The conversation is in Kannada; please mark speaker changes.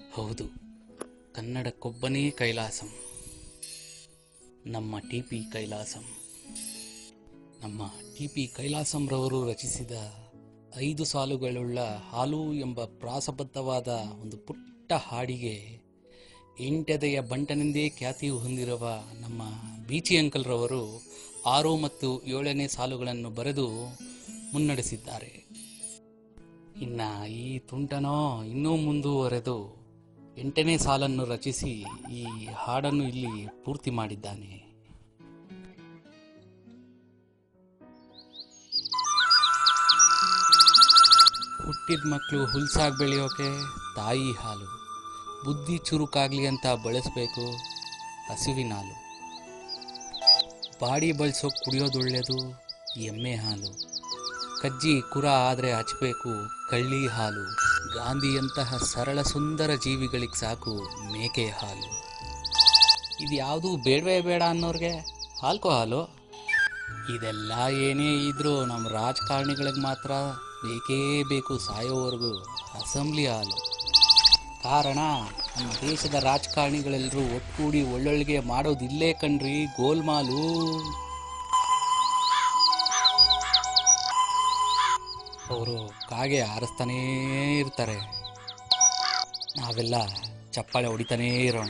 Speaker 1: ಹೌದು ಕನ್ನಡಕ್ಕೊಬ್ಬನೇ ಕೈಲಾಸಂ. ನಮ್ಮ ಟಿ ಪಿ ಕೈಲಾಸಂ. ನಮ್ಮ ಟಿ ಪಿ ಕೈಲಾಸಂರವರು ರಚಿಸಿದ ಐದು ಸಾಲುಗಳುಳ್ಳ ಹಾಲು ಎಂಬ ಪ್ರಾಸಬದ್ಧವಾದ ಒಂದು ಪುಟ್ಟ ಹಾಡಿಗೆ ಎಂಟೆದೆಯ ಬಂಟನೆಂದೇ ಖ್ಯಾತಿ ಹೊಂದಿರುವ ನಮ್ಮ ಬೀಚಿ ಅಂಕಲ್ರವರು ಆರು ಮತ್ತು ಏಳನೇ ಸಾಲುಗಳನ್ನು ಬರೆದು ಮುನ್ನಡೆಸಿದ್ದಾರೆ. ಇನ್ನು ಈ ತುಂಟನೋ ಇನ್ನೂ ಮುಂದುವರೆದು ಎಂಟನೇ ಸಾಲನ್ನು ರಚಿಸಿ ಈ ಹಾಡನ್ನು ಇಲ್ಲಿ ಪೂರ್ತಿ ಮಾಡಿದ್ದಾನೆ. ಹುಟ್ಟಿದ ಮಕ್ಕಳು ಹುಲ್ಸಾಗಿ ಬೆಳೆಯೋಕೆ ತಾಯಿ ಹಾಲು. ಬುದ್ಧಿ ಚುರುಕಾಗ್ಲಿ ಅಂತ ಬಳಸಬೇಕು ಹಸುವಿನ ಹಾಲು. ಬಾಡಿ ಬಳಸೋಕೆ ಕುಡಿಯೋದು ಒಳ್ಳೆಯದು ಎಮ್ಮೆ ಹಾಲು. ಕಜ್ಜಿ ಕುರ ಆದರೆ ಹಚ್ಚಬೇಕು ಕಳ್ಳಿ ಹಾಲು. ಗಾಂಧಿಯಂತಹ ಸರಳ ಸುಂದರ ಜೀವಿಗಳಿಗೆ ಸಾಕು ಮೇಕೆ ಹಾಲು. ಇದು ಯಾವುದೂ ಬೇಡವೇ ಬೇಡ ಅನ್ನೋರಿಗೆ ಹಾಲ್ಕೋ ಹಾಲು? ಇದೆಲ್ಲ ಏನೇ ಇದ್ರೂ ನಮ್ಮ ರಾಜಕಾರಣಿಗಳಿಗೆ ಮಾತ್ರ ಬೇಕೇ ಬೇಕು ಸಾಯೋವರೆಗೂ ಅಸೆಂಬ್ಲಿ ಹಾಲು. ಕಾರಣ, ನಮ್ಮ ದೇಶದ ರಾಜಕಾರಣಿಗಳೆಲ್ಲರೂ ಒಟ್ಟುಗೂಡಿ ಒಳ್ಳೊಳ್ಳಿಗೆ ಮಾಡೋದಿಲ್ಲೇ ಕಣ್ರಿ ಗೋಲ್ಮಾಲು. ಅವರು ಕಾಗೆ ಹಾರಿಸ್ತಾನೇ ಇರ್ತಾರೆ. ನಾವೆಲ್ಲ ಚಪ್ಪಾಳೆ ಹೊಡಿತಾನೇ ಇರೋಣ.